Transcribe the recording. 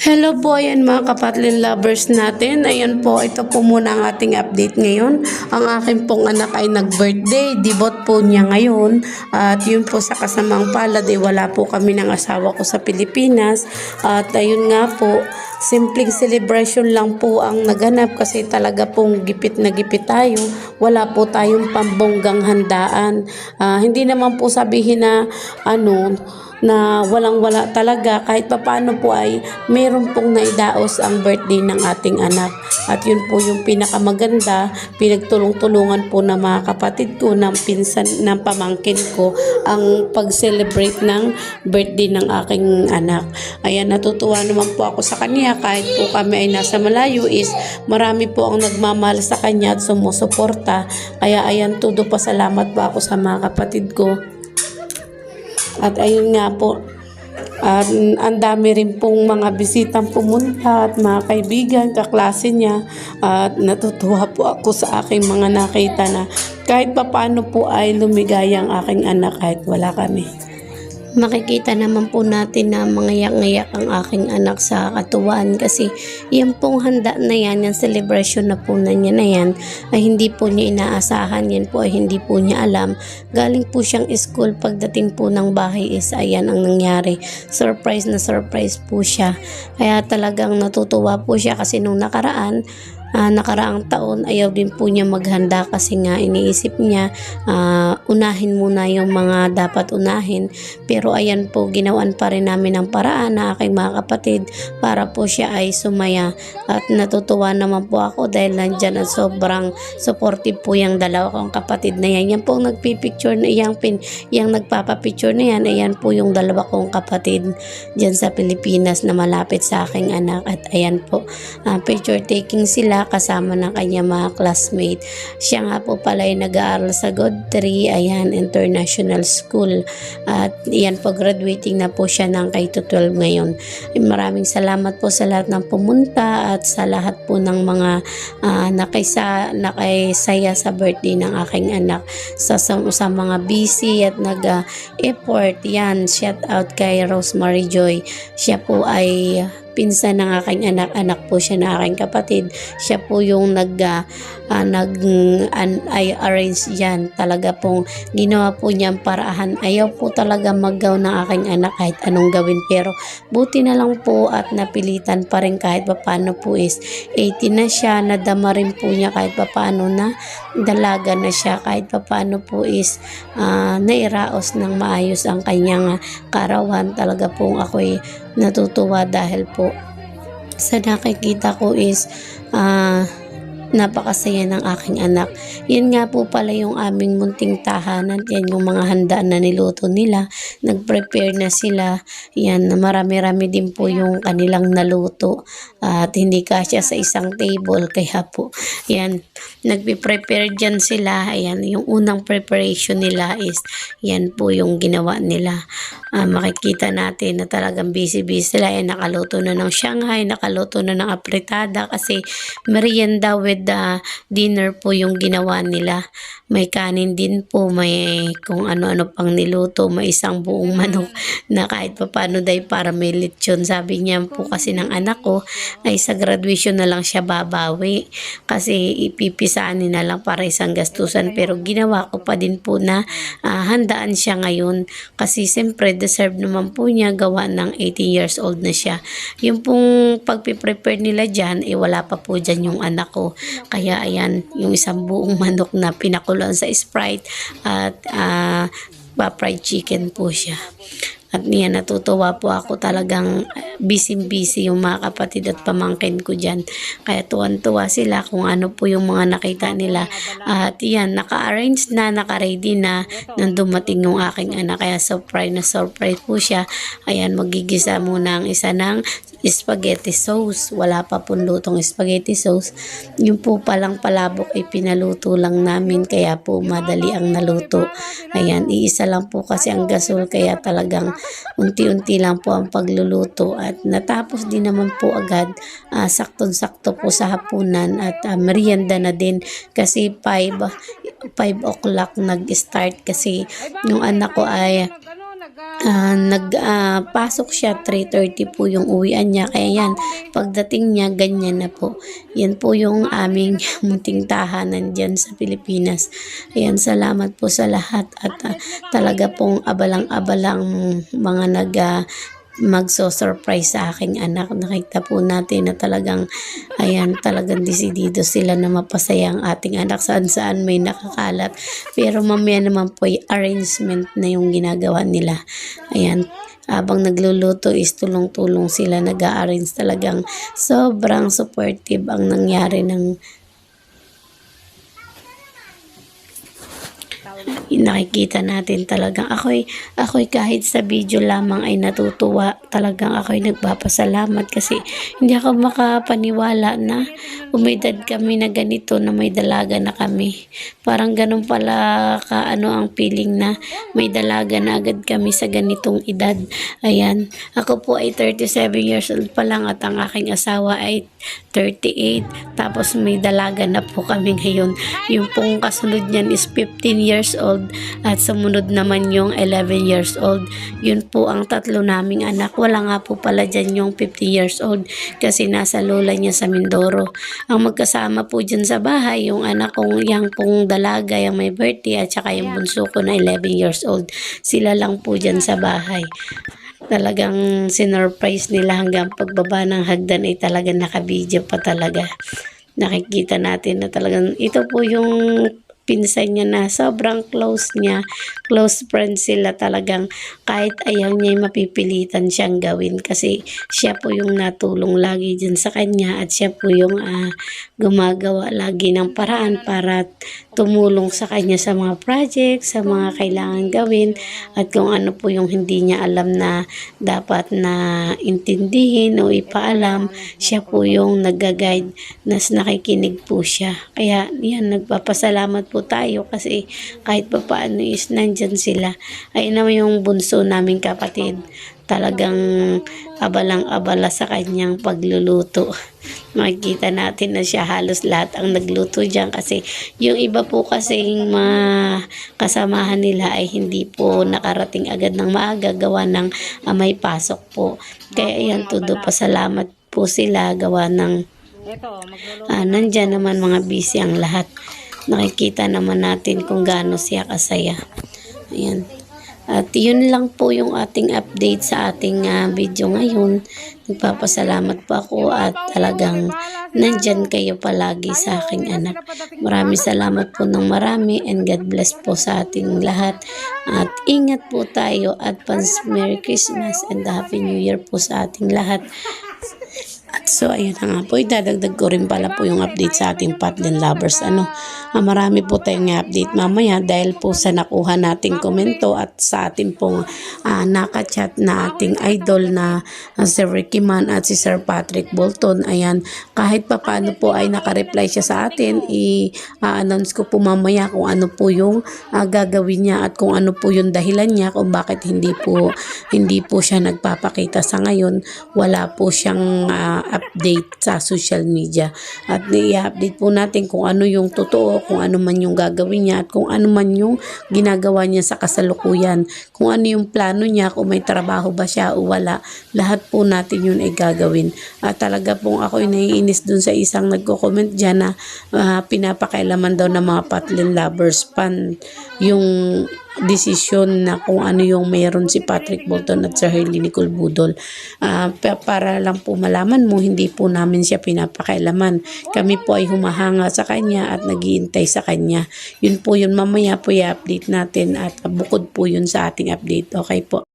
Hello po ayan mga kapatlin lovers natin. Ayan po, ito po muna ang ating update ngayon. Ang aking pong anak ay nag-birthday. Dibot po niya ngayon. At yun po sa kasamang palad, eh, wala po kami ng asawa ko sa Pilipinas. At ayun nga po, simpleng celebration lang po ang naganap kasi talaga pong gipit na gipit tayo. Wala po tayong pambonggang handaan. Ah, hindi naman po sabihin na ano, na walang-wala talaga kahit papaano po ay meron pong naidaos ang birthday ng ating anak. At yun po yung pinakamaganda, pinagtulong-tulungan po ng mga kapatid ko, ng pinsan, ng pamangkin ko, ang pag-celebrate ng birthday ng aking anak. Ayan, natutuwa naman po ako sa kanya kahit po kami ay nasa malayo is marami po ang nagmamahal sa kanya at sumusuporta. Kaya ayan, todo pasalamat po ako sa mga kapatid ko. At ayun nga po, at ang dami rin pong mga bisitang pumunta at mga kaibigan, kaklase niya. At natutuwa po ako sa aking mga nakita na kahit papano po ay lumigaya ang aking anak kahit wala kami. Makikita naman po natin na mangayak-ngayak ang aking anak sa katuwaan kasi yung pong handa na yan, yung celebration na po na niya na yan, ay hindi po niya inaasahan, yan po ay hindi po niya alam. Galing po siyang school, pagdating po ng bahay is ayan ang nangyari. Surprise na surprise po siya. Kaya talagang natutuwa po siya kasi nung nakaraan, ah, nakaraang taon ayaw din po niya maghanda kasi nga iniisip niya ah, unahin muna yung mga dapat unahin. Pero ayan po ginawan pa rin namin ang paraan na aking mga kapatid para po siya ay sumaya. At natutuwa naman po ako dahil nandyan at sobrang supportive po yung dalawa kong kapatid na yan. Yan po ang nagpipicture na yung, pin, yung nagpapapicture na yan ayan po yung dalawa kong kapatid dyan sa Pilipinas na malapit sa aking anak. At ayan po ah, picture taking sila kasama ng kanya mga classmate. Siya nga po pala ay nag-aaral sa Godtree, ayan, International School. At yan po, graduating na po siya ng K-12 ngayon. Ay, Maraming salamat po sa lahat ng pumunta at sa lahat po ng mga ah, nakaisa, nakaisaya sa birthday ng aking anak. Sa, sa, sa mga busy at nag-effort, yan, shout out kay Rosemary Joy. Siya po ay pinsan ng aking anak, anak po siya na aking kapatid. Siya po yung nag, ah, nag an, ay arrange yan. Talaga pong ginawa po niya ang paraahan. Ayaw po talaga maggaw ng aking anak kahit anong gawin. Pero buti na lang po at napilitan pa rin kahit papano po is 18 na siya. Nadama rin po niya kahit papano na dalaga na siya. Kahit papano po is ah, nairaos ng maayos ang kanyang karawan. Talaga pong ako'y natutuwa dahil po sa nakikita ko is ah, napakasaya ng aking anak. Yan nga po pala yung aming munting tahanan. Yan yung mga handaan na niluto nila. Nag-prepare na sila. Yan, marami-rami din po yung kanilang naluto. At hindi kasya sa isang table. Kaya po, yan, nagpe-prepare dyan sila. Ayan, yung unang preparation nila is yan po yung ginawa nila. Ah, makikita natin na talagang busy-busy sila. Eh, nakaluto na ng Shanghai, nakaluto na ng apritada kasi merienda with the dinner po yung ginawa nila. May kanin din po, may kung ano-ano pang niluto, may isang buong manok na kahit pa paano dahil para may lechon. Sabi niya po kasi ng anak ko ay sa graduation na lang siya babawi kasi ipipisanin na lang para isang gastusan pero ginawa ko pa din po na ah, handaan siya ngayon kasi siyempre deserve naman po niya gawa ng 18 years old na siya. Yung pong pagpiprepare nila dyan, eh wala pa po dyan yung anak ko. Kaya ayan, yung isang buong manok na pinakuloan sa Sprite at ah, pa-fried chicken po siya. At niya natutuwa po ako talagang busy-busy yung mga kapatid at pamangkin ko dyan. Kaya tuwan-tuwa sila kung ano po yung mga nakita nila. At yan, naka-arrange na, naka-ready na nang dumating yung aking anak. Kaya surprise na surprise po siya. Ayan, magigisa muna ang isa ng spaghetti sauce. Wala pa pong lutong spaghetti sauce. Yung po palang palabok ay pinaluto lang namin kaya po madali ang naluto. Ayan, iisa lang po kasi ang gasol kaya talagang unti-unti lang po ang pagluluto at natapos din naman po agad ah, saktong-sakto po sa hapunan at ah, merienda na din kasi 5 5 o'clock nag-start kasi yung anak ko ay Ah, nagpasok siya 3:30 po yung uwian niya. Kaya yan pagdating niya ganyan na po. Yan po yung aming munting tahanan dyan sa Pilipinas. Ayan salamat po sa lahat at ah, talaga pong abalang-abalang mga nag ah, magso-surprise sa aking anak. Nakita po natin na talagang, ayan, talagang desidido sila na mapasaya ang ating anak saan saan may nakakalat. Pero mamaya naman po ay arrangement na yung ginagawa nila. Ayan, habang nagluluto is tulong-tulong sila nag-arrange talagang sobrang supportive ang nangyari ng nakikita natin talagang ako'y ako'y kahit sa video lamang ay natutuwa. Talagang ako'y nagpapasalamat kasi hindi ako makapaniwala na umidad kami na ganito na may dalaga na kami. Parang ganun pala ka ano ang feeling na may dalaga na agad kami sa ganitong edad. Ayan ako po ay 37 years old pa lang at ang aking asawa ay 38 tapos may dalaga na po kami ngayon. Yung pong kasunod niyan is 15 years old at sumunod naman yung 11 years old. Yun po ang tatlo naming anak. Wala nga po pala dyan yung 50 years old kasi nasa lola niya sa Mindoro. Ang magkasama po dyan sa bahay, yung anak kong yung pong dalaga, yung may birthday at saka yung bunso ko na 11 years old. Sila lang po dyan sa bahay talagang sinurprise nila hanggang pagbaba ng hagdan ay talagang nakabidyo pa talaga. Nakikita natin na talagang ito po yung pinsan niya na sobrang close niya. Close friends sila talagang kahit ayaw niya mapipilitan siyang gawin kasi siya po yung natulong lagi dyan sa kanya at siya po yung ah, gumagawa lagi ng paraan para tumulong sa kanya sa mga project, sa mga kailangan gawin at kung ano po yung hindi niya alam na dapat na intindihin o ipaalam, siya po yung nag-guide na nakikinig po siya. Kaya yan, nagpapasalamat po tayo kasi kahit pa paano is nandyan sila. Ay naman yung bunso naming kapatid talagang abalang-abala sa kanyang pagluluto. Makikita natin na siya halos lahat ang nagluto dyan kasi yung iba po kasing mga kasamahan nila ay hindi po nakarating agad ng maaga gawa ng ah, may pasok po. Kaya yan, todo pasalamat po sila gawa ng ah, nandyan naman mga busy ang lahat. Nakikita naman natin kung gaano siya kasaya. Ayan. At yun lang po yung ating update sa ating ah, video ngayon. Nagpapasalamat po ako at talagang nandyan kayo palagi sa aking anak. Maraming salamat po ng marami and God bless po sa ating lahat. At ingat po tayo at pans Merry Christmas and Happy New Year po sa ating lahat. At so, ayun na nga po, idadagdag ko rin pala po yung update sa ating Patlin Lovers. Ano, ah, marami po tayong update mamaya dahil po sa nakuha nating komento at sa ating pong ah, nakachat na ating idol na ah, si Ricky Man at si Sir Patrick Bolton. Ayan, kahit pa paano po ay nakareply siya sa atin, i-announce ko po mamaya kung ano po yung ah, gagawin niya at kung ano po yung dahilan niya kung bakit hindi po hindi po siya nagpapakita sa ngayon. Wala po siyang ah, update sa social media. At i-update po natin kung ano yung totoo, kung ano man yung gagawin niya at kung ano man yung ginagawa niya sa kasalukuyan. Kung ano yung plano niya, kung may trabaho ba siya o wala. Lahat po natin yun ay gagawin. At talaga pong ako naiinis dun sa isang nagko-comment dyan na ah, pinapakailaman daw ng mga patlin lovers pan yung desisyon na kung ano yung meron si Patrick Bolton at Sir Harley Nicole Budol. Pa- para lang po malaman mo, hindi po namin siya pinapakailaman. Kami po ay humahanga sa kanya at nagiintay sa kanya. Yun po yun, mamaya po i-update natin at bukod po yun sa ating update. Okay po.